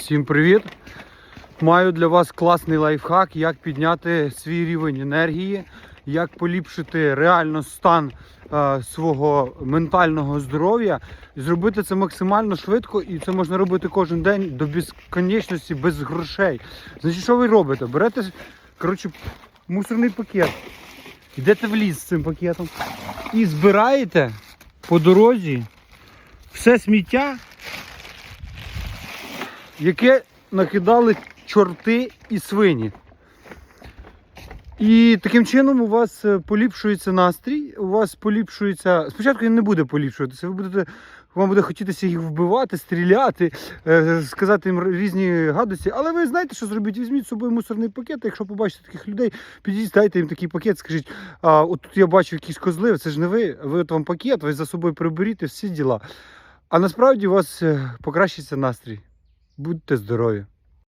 Всім привіт! Маю для вас класний лайфхак, як підняти свій рівень енергії, як поліпшити реально стан е, свого ментального здоров'я. І зробити це максимально швидко, і це можна робити кожен день до безконечності, без грошей. Значить, що ви робите? Берете коротше, мусорний пакет, йдете в ліс з цим пакетом і збираєте по дорозі все сміття, яке накидали чорти і свині. І таким чином у вас е, поліпшується настрій, у вас поліпшується. Спочатку він не буде поліпшуватися, ви будете. Вам буде хотітися їх вбивати, стріляти, е, сказати їм різні гадості. Але ви знаєте, що зробіть? Візьміть з собою мусорний пакет. Якщо побачите таких людей, підійдіть, дайте їм такий пакет, скажіть, а от тут я бачу якісь козли, це ж не ви. Ви от вам пакет, ви за собою приберіть всі діла. А насправді у вас е, покращиться настрій. Будьте здорові!